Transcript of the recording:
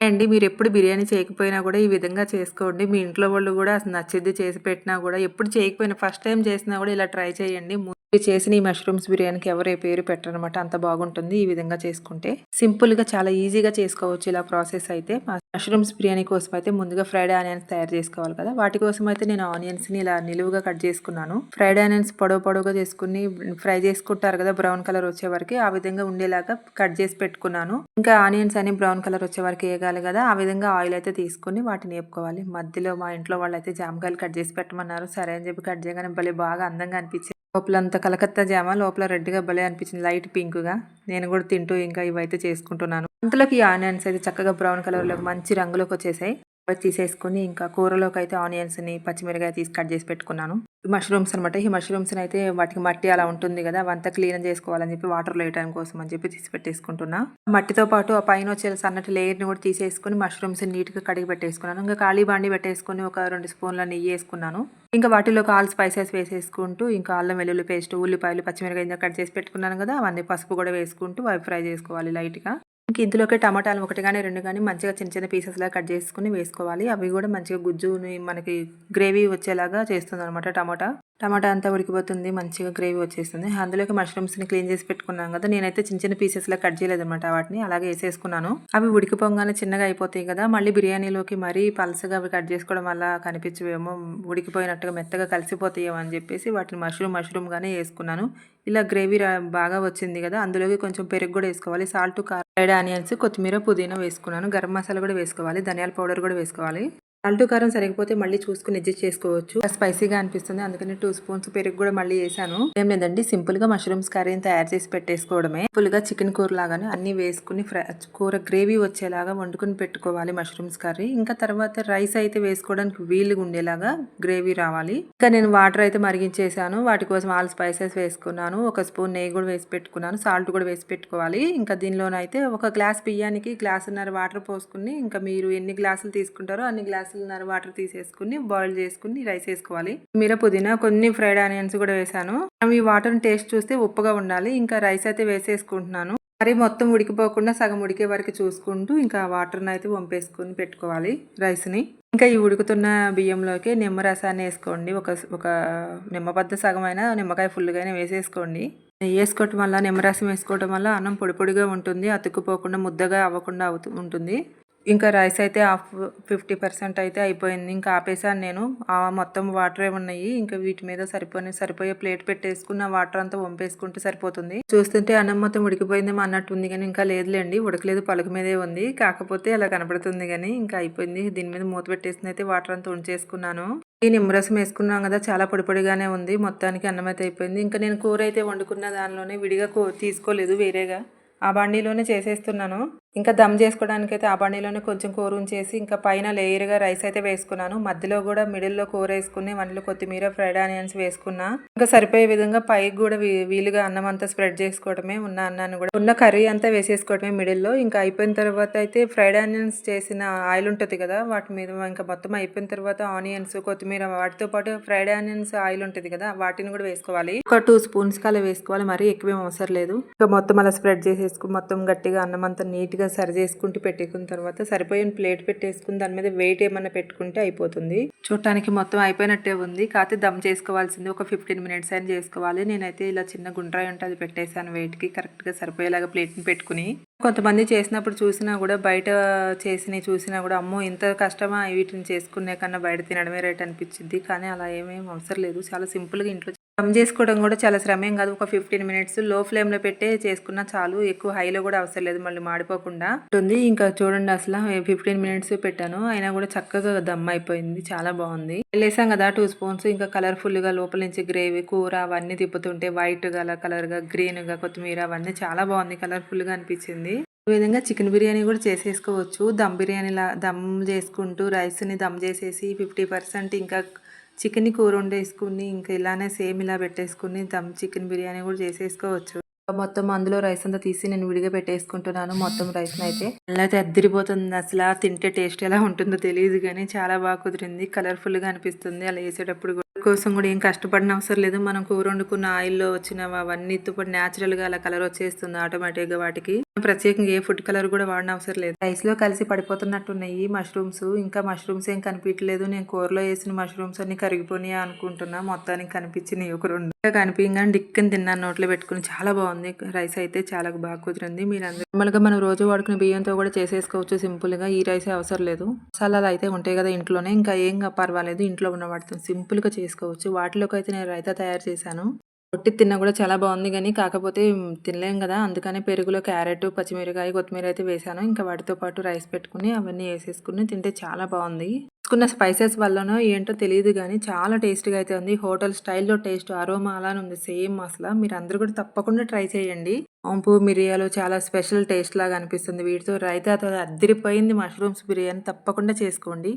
అండి మీరు ఎప్పుడు బిర్యానీ చేయకపోయినా కూడా ఈ విధంగా చేసుకోండి. మీ ఇంట్లో వాళ్ళు కూడా అసలు నచ్చింది చేసి పెట్టినా కూడా ఎప్పుడు చేయకపోయినా ఫస్ట్ టైం చేసినా కూడా ఇలా ట్రై చేయండి. చేసిన ఈ మష్రూమ్స్ బిర్యానీకి ఎవరు పేరు పెట్టరనమాట అంత బాగుంటుంది ఈ విధంగా చేసుకుంటే. సింపుల్గా చాలా ఈజీగా చేసుకోవచ్చు ఇలా ప్రాసెస్ అయితే. మష్రూమ్స్ బిర్యానీ కోసం అయితే ముందుగా ఫ్రైడ్ ఆనియన్స్ తయారు చేసుకోవాలి కదా. వాటి కోసం అయితే నేను ఆనియన్స్ని ఇలా నిలువుగా కట్ చేసుకున్నాను. ఫ్రైడ్ ఆనియన్స్ పొడవు పొడవుగా చేసుకుని ఫ్రై చేసుకుంటారు కదా బ్రౌన్ కలర్ వచ్చే వరకు ఆ విధంగా ఉండేలాగా కట్ చేసి పెట్టుకున్నాను. ఇంకా ఆనియన్స్ అని బ్రౌన్ కలర్ వచ్చే వరకు వేయగాలి కదా ఆ విధంగా ఆయిల్ అయితే తీసుకుని వాటిని వేపుకోవాలి. మధ్యలో మా ఇంట్లో వాళ్ళు అయితే జామకాయలు కట్ చేసి పెట్టమన్నారు. సరే అని చెప్పి కట్ చేయగానే భలే బాగా అందంగా అనిపించింది. లోపల అంత కలకత్తా జామ లోపల రెడ్గా భలే అనిపించింది. లైట్ పింక్గా నేను కూడా తింటూ ఇంకా ఇవైతే చేసుకుంటున్నాను. అంతలోకి ఈ ఆనియన్స్ అయితే చక్కగా బ్రౌన్ కలర్లో మంచి రంగులోకి వచ్చేసాయి. తీసేసుకుని ఇంకా కూరలోకి అయితే ఆనియన్స్ని పచ్చిమిరకాయ తీసి కట్ చేసి పెట్టుకున్నాను. మష్రూమ్స్ అనమాట ఈ మష్రూమ్స్ అయితే వాటికి మట్టి అలా ఉంటుంది కదా అవంతా క్లీన్ చేసుకోవాలని చెప్పి వాటర్లో వేయడానికి కోసం అని చెప్పి తీసి పెట్టేసుకుంటున్నా. మట్టితో పాటు ఆ పైన వచ్చే సన్నటి లేయర్ని కూడా తీసేసుకుని మష్రూమ్స్ నీట్గా కడిగి పెట్టేసుకున్నాను. ఇంకా ఖాళీ బాండి పెట్టేసుకుని ఒక రెండు స్పూన్ల నెయ్యి వేసుకున్నాను. ఇంకా వాటిలో ఆల్ స్పైసెస్ వేసేసుకుంటూ ఇంకా అల్లం వెల్లుల్లి పేస్ట్ ఉల్లిపాయలు పచ్చిమిరకాయ కట్ చేసి పెట్టుకున్నాను కదా అవన్నీ పసుపు కూడా వేసుకుంటూ అవి ఫ్రై చేసుకోవాలి లైట్గా. ఇంక ఇందులోకి టమాటాలు ఒకటి కానీ రెండు కానీ మంచిగా చిన్న చిన్న పీసెస్ లాగా కట్ చేసుకుని వేసుకోవాలి. అవి కూడా మంచిగా గుజ్జుని మనకి గ్రేవీ వచ్చేలాగా చేస్తుంది అనమాట టమాటా. టమాటా అంతా ఉడికిపోతుంది మంచిగా గ్రేవీ వచ్చేస్తుంది. అందులోకి మష్రూమ్స్ని క్లీన్ చేసి పెట్టుకున్నాను కదా. నేనైతే చిన్న చిన్న పీసెస్లా కట్ చేయలేదన్నమాట వాటిని. అలాగే వేసేసుకున్నాను. అవి ఉడికిపోగానే చిన్నగా అయిపోతాయి కదా. మళ్ళీ బిర్యానీలోకి మరీ పలసగా అవి కట్ చేసుకోవడం వల్ల కనిపించవేమో ఉడికిపోయినట్టుగా మెత్తగా కలిసిపోతాయేమో అని చెప్పేసి వాటిని మష్రూమ్ మష్రూమ్గానే వేసుకున్నాను. ఇలా గ్రేవీ బాగా వచ్చింది కదా. అందులోకి కొంచెం పెరుగు కూడా వేసుకోవాలి. సాల్ట్ కారం ఆనియన్స్ కొత్తిమీర పుదీనా వేసుకున్నాను. గరం మసాలా కూడా వేసుకోవాలి. ధనియాల పౌడర్ కూడా వేసుకోవాలి. అల్టు కారం సరిగిపోతే మళ్ళీ చూసుకుని అడ్జస్ట్ చేసుకోవచ్చు. స్పైసీగా అనిపిస్తుంది. అందుకని టూ స్పూన్స్ పెరుగు కూడా మళ్ళీ వేసాను. ఏం లేదండి సింపుల్గా మష్రూమ్స్ కర్రీని తయారు చేసి పెట్టేసుకోవడమే. ఫుల్గా చికెన్ కూర లాగానే అన్ని వేసుకుని కూర గ్రేవీ వచ్చేలాగా వండుకుని పెట్టుకోవాలి మష్రూమ్స్ కర్రీ ఇంకా తర్వాత రైస్ అయితే వేసుకోవడానికి వీలుగా ఉండేలాగా గ్రేవీ రావాలి. ఇంకా నేను వాటర్ అయితే మరిగించేసాను. వాటి కోసం ఆల్ స్పైసెస్ వేసుకున్నాను. ఒక స్పూన్ నెయ్యి కూడా వేసి పెట్టుకున్నాను. సాల్ట్ కూడా వేసి పెట్టుకోవాలి. ఇంకా దీనిలోనైతే ఒక గ్లాస్ బియ్యానికి గ్లాసున్నర వాటర్ పోసుకుని ఇంకా మీరు ఎన్ని గ్లాసులు తీసుకుంటారో అన్ని గ్లాస్ గ్లాసులున్నర వాటర్ తీసేసుకుని బాయిల్ చేసుకుని రైస్ వేసుకోవాలి. మీర పుదీనా కొన్ని ఫ్రైడ్ ఆనియన్స్ కూడా వేసాను ఈ వాటర్ టేస్ట్ చూస్తే ఉప్పుగా ఉండాలి. ఇంకా రైస్ అయితే వేసేసుకుంటున్నాను. మరి మొత్తం ఉడికిపోకుండా సగం ఉడికే వరకు చూసుకుంటూ ఇంకా వాటర్ని అయితే వంపేసుకుని పెట్టుకోవాలి రైస్ని. ఇంకా ఈ ఉడుకుతున్న బియ్యంలోకి నిమ్మరసాన్ని వేసుకోండి. ఒక ఒక నిమ్మబద్ద సగం అయినా నిమ్మకాయ ఫుల్గా వేసేసుకోండి. నెయ్యి వేసుకోవటం వల్ల నిమ్మరసం వేసుకోవటం వల్ల అన్నం పొడి పొడిగా ఉంటుంది. అతుక్కుపోకుండా ముద్దగా అవ్వకుండా అవుతూ ఉంటుంది. ఇంకా రైస్ అయితే హాఫ్ ఫిఫ్టీ పర్సెంట్ అయితే అయిపోయింది. ఇంకా ఆపేసాను నేను. ఆ మొత్తం వాటర్ ఉన్నాయి. ఇంకా వీటి మీద సరిపోయి సరిపోయే ప్లేట్ పెట్టేసుకున్న వాటర్ అంతా వంపేసుకుంటే సరిపోతుంది. చూస్తుంటే అన్నం మొత్తం ఉడికిపోయిందేమో అన్నట్టు ఉంది కానీ ఇంకా లేదులేండి. ఉడకలేదు పలుకు మీదే ఉంది. కాకపోతే అలా కనపడుతుంది కానీ ఇంకా అయిపోయింది. దీని మీద మూత పెట్టేసిన అయితే వాటర్ అంతా ఉంచేసుకున్నాను. ఈ నిమ్మరసం వేసుకున్నాం కదా చాలా పొడిపొడిగానే ఉంది. మొత్తానికి అన్నం అయితే అయిపోయింది. ఇంకా నేను కూర అయితే వండుకున్న దానిలోనే విడిగా తీసుకోలేదు వేరేగా. ఆ బండిలోనే చేసేస్తున్నాను. ఇంకా దమ్ చేసుకోవడానికి అయితే ఆ బండిలోనే కొంచెం కూర ఉంచేసి ఇంకా పైన లేయర్గా రైస్ అయితే వేసుకున్నాను. మధ్యలో కూడా మిడిల్లో కూర వేసుకుని వంటలో కొత్తిమీర ఫ్రైడ్ ఆనియన్స్ వేసుకున్నా. ఇంకా సరిపోయే విధంగా పైకి కూడా వీలుగా అన్నం అంతా స్ప్రెడ్ చేసుకోవడమే ఉన్న అన్నాన్ని కూడా ఉన్న కర్రీ అంతా వేసేసుకోవడమే మిడిల్లో. ఇంకా అయిపోయిన తర్వాత అయితే ఫ్రైడ్ ఆనియన్స్ చేసిన ఆయిల్ ఉంటుంది కదా వాటి మీద ఇంకా మొత్తం అయిపోయిన తర్వాత ఆనియన్స్ కొత్తిమీర వాటితో పాటు ఫ్రైడ్ ఆనియన్స్ ఆయిల్ ఉంటుంది కదా వాటిని కూడా వేసుకోవాలి. ఒక టూ స్పూన్స్ కల్లా వేసుకోవాలి మరి ఎక్కువ అవసరం లేదు. ఇంకా మొత్తం అలా స్ప్రెడ్ చేసుకుని మొత్తం గట్టిగా అన్నం అంతా నీట్ నీట్గా సరి చేసుకుంటూ పెట్టుకున్న తర్వాత సరిపోయిన ప్లేట్ పెట్టేసుకుని దాని మీద వెయిట్ ఏమన్నా పెట్టుకుంటే అయిపోతుంది. చూడటానికి మొత్తం అయిపోయినట్టే ఉంది. కాకపోతే దమ్ చేసుకోవాల్సింది ఒక ఫిఫ్టీన్ మినిట్స్ అయినా చేసుకోవాలి. నేనైతే ఇలా చిన్న గుండ్రాయి ఉంటే అది పెట్టేశాను వెయిట్కి. కరెక్ట్గా సరిపోయేలాగా ప్లేట్ని పెట్టుకుని. కొంతమంది చేసినప్పుడు చూసినా కూడా బయట చేసినవి చూసినా కూడా అమ్మో ఇంత కష్టమా వీటిని చేసుకునే కన్నా బయట తినడమే రేట్ అనిపించింది కానీ అలా ఏమేమి అవసరం లేదు. చాలా సింపుల్గా ఇంట్లో దమ్ చేసుకోవడం కూడా చాలా శ్రమేం కాదు. ఒక ఫిఫ్టీన్ మినిట్స్లో ఫ్లేమ్లో పెట్టే చేసుకున్నా చాలు. ఎక్కువ హైలో కూడా అవసరం లేదు మళ్ళీ మాడిపోకుండా. ఉంటుంది. ఇంకా చూడండి అసలు ఫిఫ్టీన్ మినిట్స్ పెట్టాను. అయినా కూడా చక్కగా దమ్ అయిపోయింది. చాలా బాగుంది. వేసాం కదా టూ స్పూన్స్. ఇంకా కలర్ఫుల్గా లోపల నుంచి గ్రేవీ కూర అవన్నీ తిప్పుతుంటే వైట్ గల కలర్గా గ్రీన్గా గ్రీన్గా కొత్తిమీర అవన్నీ చాలా బాగుంది. కలర్ఫుల్గా అనిపించింది. ఈ విధంగా చికెన్ బిర్యానీ కూడా చేసేసుకోవచ్చు. దమ్ బిర్యానీలా దమ్ చేసుకుంటూ రైస్ని దమ్ చేసేసి ఫిఫ్టీ పర్సెంట్ ఇంకా చికెన్ కూర వండేసుకుని ఇంకా ఇలానే సేమ్ ఇలా పెట్టేసుకుని దమ్ చికెన్ బిర్యానీ కూడా చేసేసుకోవచ్చు. మొత్తం అందులో రైస్ అంతా తీసి నేను విడిగా పెట్టేసుకుంటున్నాను మొత్తం రైస్ అయితే. అలా అయితే అద్దరిపోతుంది. అసలు తింటే టేస్ట్ ఎలా ఉంటుందో తెలియదు కానీ చాలా బాగా కుదిరింది. కలర్ఫుల్గా అనిపిస్తుంది. అలా వేసేటప్పుడు కూడా. కోసం కూడా ఏం కష్టపడిన అవసరం లేదు. మనం కూర వండుకున్న ఆయిల్లో వచ్చిన అవన్నీ ఇప్పుడు న్యాచురల్గా అలా కలర్ వచ్చేస్తుంది ఆటోమేటిక్గా వాటికి. ప్రత్యేకంగా ఏ ఫుడ్ కలర్ కూడా వాడిన అవసరం లేదు. రైస్లో కలిసి పడిపోతున్నట్టున్నాయి మష్రూమ్స్ ఇంకా మష్రూమ్స్ ఏం కనిపించలేదు నేను కూరలో వేసిన మష్రూమ్స్ అన్ని కరిగిపోయినాయి అనుకుంటున్నా. మొత్తానికి కనిపించినాయి ఒక రెండు. కనిపించగానే డిక్కని తిన్నాను. నోట్లో పెట్టుకుని చాలా బాగుంది. రైస్ అయితే చాలా బాగా కుదిరింది. మీరు అందరూ నార్మల్గా మనం రోజు వాడుకునే బియ్యంతో కూడా చేసేసుకోవచ్చు. సింపుల్గా ఈ రైస్ అవసరం లేదు. మసాలాలు అయితే ఉంటాయి కదా ఇంట్లోనే. ఇంకా ఏం పర్వాలేదు. ఇంట్లో ఉన్న వాటితో సింపుల్గా చేసుకోవచ్చు. వాటిలోకి అయితే నేను రైతా తయారు చేశాను. రొట్టి తిన్నా కూడా చాలా బాగుంది. కానీ కాకపోతే తినలేం కదా. అందుకనే పెరుగులో క్యారెట్ పచ్చిమిరకాయ కొత్తిమీర అయితే వేసాను ఇంకా వాటితో పాటు రైస్ పెట్టుకుని అవన్నీ వేసేసుకుని తింటే చాలా బాగుంది. వేసుకున్న స్పైసెస్ వల్లనో ఏంటో తెలియదు కానీ చాలా టేస్ట్గా అయితే ఉంది. హోటల్ స్టైల్లో టేస్ట్ అరోమా అలానే ఉంది. సేమ్ అసలు. మీరు అందరూ కూడా తప్పకుండా ట్రై చేయండి. వంపు మిరియాలు చాలా స్పెషల్ టేస్ట్ లాగా అనిపిస్తుంది. వీటితో రైతాతో అద్దరిపోయింది మష్రూమ్స్ బిర్యానీ. తప్పకుండా చేసుకోండి.